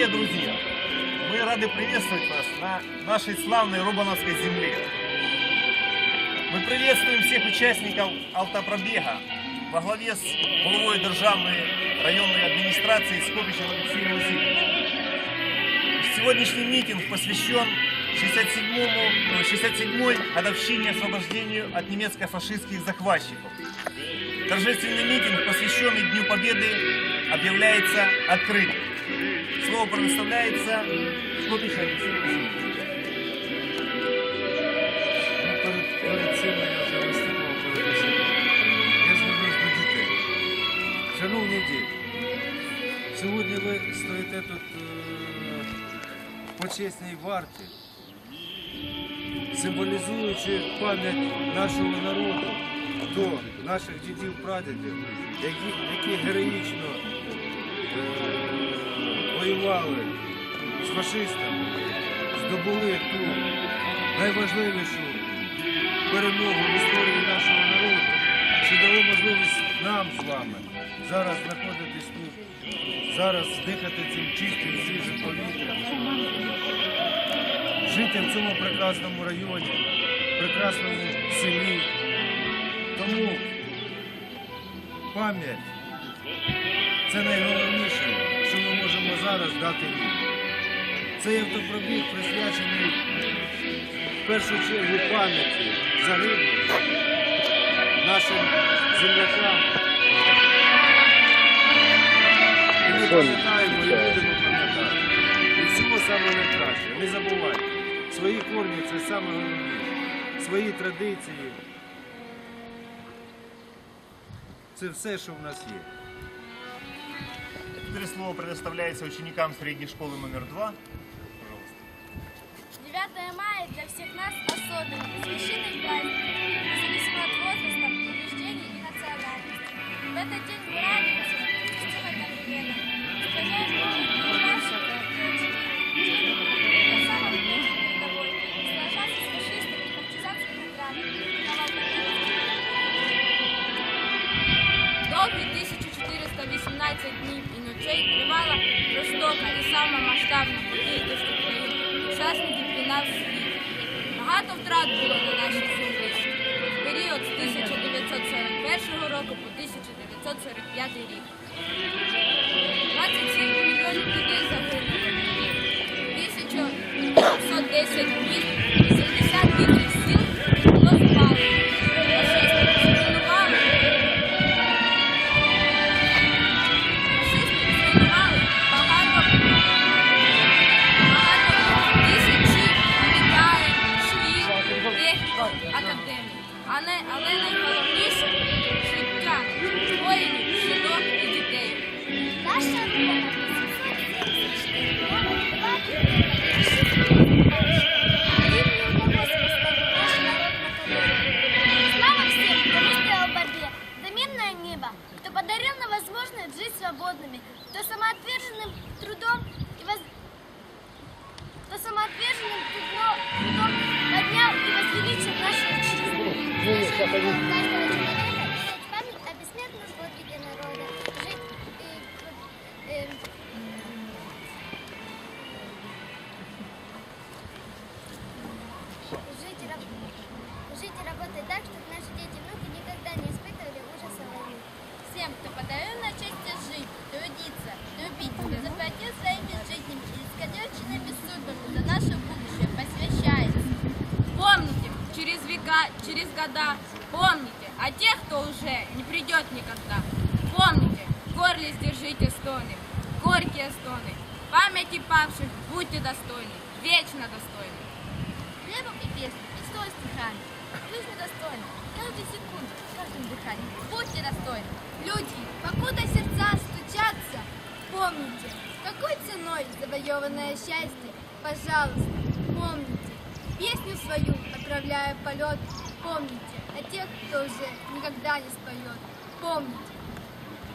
Дорогие друзья, мы рады приветствовать вас на нашей славной Рубановской земле. Мы приветствуем всех участников автопробега во главе с головой Державной районной администрации Скопичем Алексеем Васильевичем. Сегодняшний митинг посвящен 67-му, э, 67-й годовщине освобождению от немецко-фашистских захватчиков. Торжественный митинг, посвященный Дню Победы, объявляется открытым. Слово предоставляется дітей. Шановні діти, сьогодні ви стоїте тут е, в почесній варті, символізуючи пам'ять нашого народу до наших дідів прадідів, які, героїчно воювали з фашистами, здобули ту найважливішу перемогу в історії нашого народу, що дали можливість нам з вами зараз знаходитись тут, зараз дихати цим чистим свіжим повітрям, жити в цьому прекрасному районі, прекрасному селі. Тому пам'ять це найголовніше, що ми можемо зараз дати їм. Цей автопробіг присвячений в першу чергу пам'яті загиблих нашим землякам. І ми пам'ятаємо і будемо пам'ятати. І всього саме найкраще. Не забувайте, свої корні це саме головне. Свої традиції. Це все, що в нас є. Теперь слово предоставляется ученикам средней школы номер два. 9 мая для всех нас особенный, священный праздник, независимо от возраста, убеждений и национальности. В этот день мы радуемся, чтим одновременно, сохраняем наши на самом деле передовой, сражаться с фашистами и партизанскими отрядами, на Довгі 1418 днів і ночей тривала жорстока і сама масштабна подія України, учасників війна в світі. Багато втрат було на нашій землі в період з 1941 року по 1945 рік. 27 мільйонів людей загинули, 1910 міст, Niçin? Nasıl? Niye? Şaka değil. Через века, через года, помните, а тех, кто уже не придет никогда, помните, в горле сдержите стоны, горькие стоны, памяти павших будьте достойны, вечно достойны. Хлебом и песней, и стихами. Жизнь достойна, каждой секунды, каждым дыханием. Будьте достойны. Люди, покуда сердца стучатся, помните, какой ценой завоеванное счастье, пожалуйста, помните. Песню свою, отправляя полет, помните о тех, кто уже никогда не споет. Помните.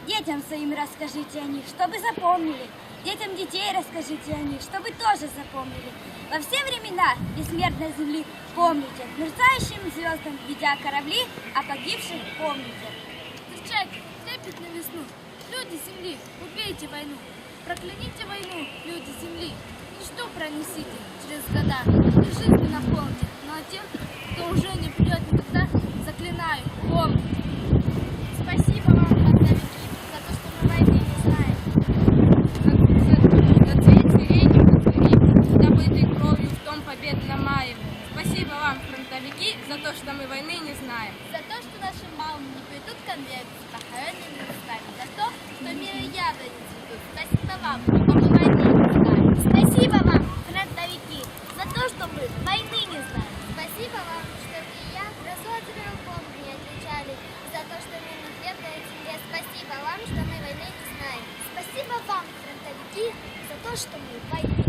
Детям своим расскажите о них, чтобы запомнили. Детям детей расскажите о них, чтобы тоже запомнили. Во все времена бессмертной земли помните, мерцающим звездам ведя корабли, а погибших помните. Встречайте трепет на весну. Люди земли, убейте войну. Прокляните войну, люди земли. пронесите через года, и жизнь наполните. Ну а тех, кто уже не придет никогда, заклинаю, помните. Спасибо вам, фронтовики, за то, что мы войны не знаем. За цвет сирени, добытой кровью в том победном мае. Спасибо вам, фронтовики, за то, что мы войны не знаем. За то, что наши мамы не плетут конверт с похоронными местами. За то, что мир и яблони цветут. Спасибо вам, like